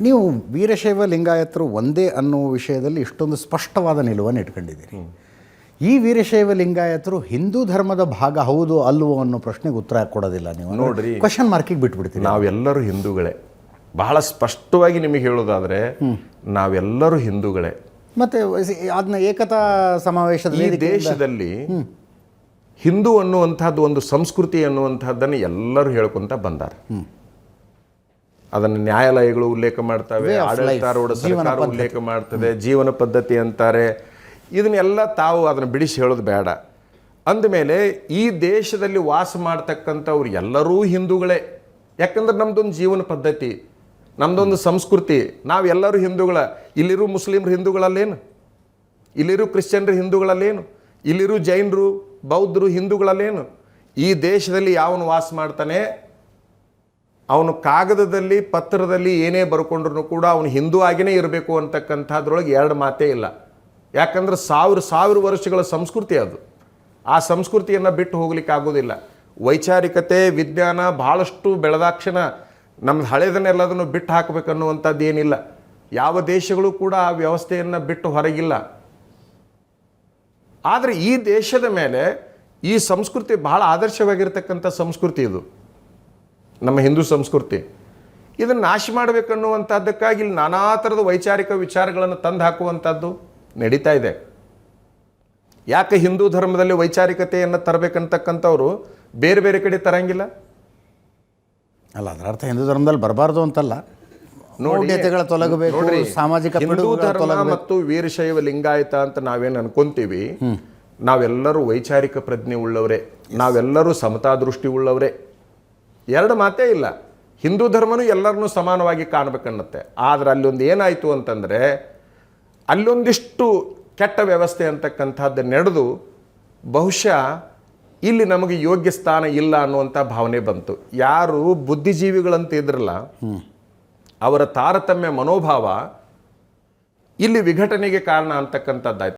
ನೀವು ವೀರಶೈವ ಲಿಂಗಾಯತರು ಒಂದೇ ಅನ್ನೋ ವಿಷಯದಲ್ಲಿ ಇಷ್ಟೊಂದು ಸ್ಪಷ್ಟವಾದ ನಿಲುವನ್ನು ಇಟ್ಕೊಂಡಿದ್ದೀರಿ. ಈ ವೀರಶೈವ ಲಿಂಗಾಯತರು ಹಿಂದೂ ಧರ್ಮದ ಭಾಗ ಹೌದು ಅಲ್ವೋ ಅನ್ನೋ ಪ್ರಶ್ನೆಗೆ ಉತ್ತರ ಕೊಡೋದಿಲ್ಲ ನೀವು. ನೋಡ್ರಿ. ಕ್ವಶನ್ ಮಾರ್ಕಿಗೆ ಬಿಟ್ಬಿಡ್ತೀವಿ ನಾವೆಲ್ಲರೂ ಹಿಂದೂಗಳೇ. ಬಹಳ ಸ್ಪಷ್ಟವಾಗಿ ನಿಮಗೆ ಹೇಳೋದಾದ್ರೆ ನಾವೆಲ್ಲರೂ ಹಿಂದೂಗಳೇ. ಮತ್ತೆ ಅದನ್ನ ಏಕತಾ ಸಮಾವೇಶದಲ್ಲಿ ಈ ದೇಶದಲ್ಲಿ ಹಿಂದೂ ಅನ್ನುವಂಥದ್ದು ಒಂದು ಸಂಸ್ಕೃತಿ ಅನ್ನುವಂಥದ್ದನ್ನು ಎಲ್ಲರೂ ಹೇಳ್ಕೊಂತ ಬಂದಾರ. ಅದನ್ನು ನ್ಯಾಯಾಲಯಗಳು ಉಲ್ಲೇಖ ಮಾಡ್ತವೆ ಆಡಳಿತಾರೂಢ ಸರ್ಕಾರ ಉಲ್ಲೇಖ ಮಾಡ್ತದೆ ಜೀವನ ಪದ್ಧತಿ ಅಂತಾರೆ. ಇದನ್ನೆಲ್ಲ ತಾವು ಅದನ್ನು ಬಿಡಿಸಿ ಹೇಳೋದು ಬೇಡ. ಅಂದಮೇಲೆ ಈ ದೇಶದಲ್ಲಿ ವಾಸ ಮಾಡ್ತಕ್ಕಂಥವ್ರು ಎಲ್ಲರೂ ಹಿಂದೂಗಳೇ. ಯಾಕಂದ್ರೆ ನಮ್ಮದೊಂದು ಜೀವನ ಪದ್ಧತಿ ನಮ್ದೊಂದು ಸಂಸ್ಕೃತಿ. ನಾವೆಲ್ಲರೂ ಹಿಂದೂಗಳ. ಇಲ್ಲಿರೋ ಮುಸ್ಲಿಮ್ರು ಹಿಂದೂಗಳಲ್ಲೇನು? ಇಲ್ಲಿರೋ ಕ್ರಿಶ್ಚಿಯನ್ರು ಹಿಂದೂಗಳಲ್ಲೇನು? ಇಲ್ಲಿರೋ ಜೈನರು ಬೌದ್ಧರು ಹಿಂದೂಗಳಲ್ಲೇನು? ಈ ದೇಶದಲ್ಲಿ ಯಾವನು ವಾಸ ಮಾಡ್ತಾನೆ? ಅವನು ಕಾಗದದಲ್ಲಿ, ಪತ್ರದಲ್ಲಿ ಏನೇ ಬರ್ಕೊಂಡ್ರು ಕೂಡ ಅವನು ಹಿಂದೂ ಆಗಿನೇ ಇರಬೇಕು ಅಂತಕ್ಕಂಥದ್ರೊಳಗೆ ಎರಡು ಮಾತೇ ಇಲ್ಲ. ಯಾಕಂದ್ರೆ ಸಾವಿರ ಸಾವಿರ ವರ್ಷಗಳ ಸಂಸ್ಕೃತಿ ಅದು. ಆ ಸಂಸ್ಕೃತಿಯನ್ನು ಬಿಟ್ಟು ಹೋಗ್ಲಿಕ್ಕೆ ಆಗೋದಿಲ್ಲ. ವೈಚಾರಿಕತೆ, ವಿಜ್ಞಾನ ಭಾಳಷ್ಟು ಬೆಳೆದಾಕ್ಷಣ ನಮ್ದು ಹಳೆದನ್ನೆಲ್ಲದನ್ನು ಬಿಟ್ಟು ಹಾಕಬೇಕನ್ನುವಂಥದ್ದು ಏನಿಲ್ಲ. ಯಾವ ದೇಶಗಳು ಕೂಡ ಆ ವ್ಯವಸ್ಥೆಯನ್ನು ಬಿಟ್ಟು ಹೊರಗಿಲ್ಲ. ಆದರೆ ಈ ದೇಶದ ಮೇಲೆ ಈ ಸಂಸ್ಕೃತಿ ಬಹಳ ಆದರ್ಶವಾಗಿರ್ತಕ್ಕಂಥ ಸಂಸ್ಕೃತಿ ಇದು. ನಮ್ಮ ಹಿಂದೂ ಸಂಸ್ಕೃತಿ. ಇದನ್ನು ನಾಶ ಮಾಡಬೇಕನ್ನುವಂಥದ್ದಕ್ಕಾಗಿ ಇಲ್ಲಿ ನಾನಾ ಥರದ ವೈಚಾರಿಕ ವಿಚಾರಗಳನ್ನು ತಂದು ಹಾಕುವಂಥದ್ದು ನಡೀತಾ ಇದೆ. ಯಾಕೆ ಹಿಂದೂ ಧರ್ಮದಲ್ಲಿ ವೈಚಾರಿಕತೆಯನ್ನು ತರಬೇಕಂತಕ್ಕಂಥವ್ರು ಬೇರೆ ಬೇರೆ ಕಡೆ ತರಂಗಿಲ್ಲ? ಅಲ್ಲ ಅದರ ಅರ್ಥ ಹಿಂದೂ ಧರ್ಮದಲ್ಲಿ ಬರಬಾರ್ದು ಅಂತಲ್ಲ. ಮೌಢ್ಯತೆಗಳ ತೊಲಗಬೇಕು ಸಾಮಾಜಿಕ ಹಿಂದೂ ಧರ್ಮ ಮತ್ತು ವೀರಶೈವ ಲಿಂಗಾಯತ ಅಂತ ನಾವೇನು ಅನ್ಕೊಂತೀವಿ ನಾವೆಲ್ಲರೂ ವೈಚಾರಿಕ ಪ್ರಜ್ಞೆ ಉಳ್ಳವರೇ ನಾವೆಲ್ಲರೂ ಸಮತಾ ದೃಷ್ಟಿ ಉಳ್ಳವರೇ. ಎರಡು ಮಾತೇ ಇಲ್ಲ. ಹಿಂದೂ ಧರ್ಮನೂ ಎಲ್ಲರನ್ನೂ ಸಮಾನವಾಗಿ ಕಾಣಬೇಕನ್ನತ್ತೆ. ಆದರೆ ಅಲ್ಲೊಂದು ಏನಾಯಿತು ಅಂತಂದರೆ ಅಲ್ಲೊಂದಿಷ್ಟು ಕೆಟ್ಟ ವ್ಯವಸ್ಥೆ ಅಂತಕ್ಕಂಥದ್ದು ನಡೆದು ಬಹುಶಃ ಇಲ್ಲಿ ನಮಗೆ ಯೋಗ್ಯ ಸ್ಥಾನ ಇಲ್ಲ ಅನ್ನುವಂಥ ಭಾವನೆ ಬಂತು. ಯಾರು ಬುದ್ಧಿಜೀವಿಗಳಂತ ಇದ್ರಲ್ಲ ಅವರ ತಾರತಮ್ಯ ಮನೋಭಾವ ಇಲ್ಲಿ ವಿಘಟನೆಗೆ ಕಾರಣ ಅಂತಕ್ಕಂಥದ್ದಾಯ್ತು.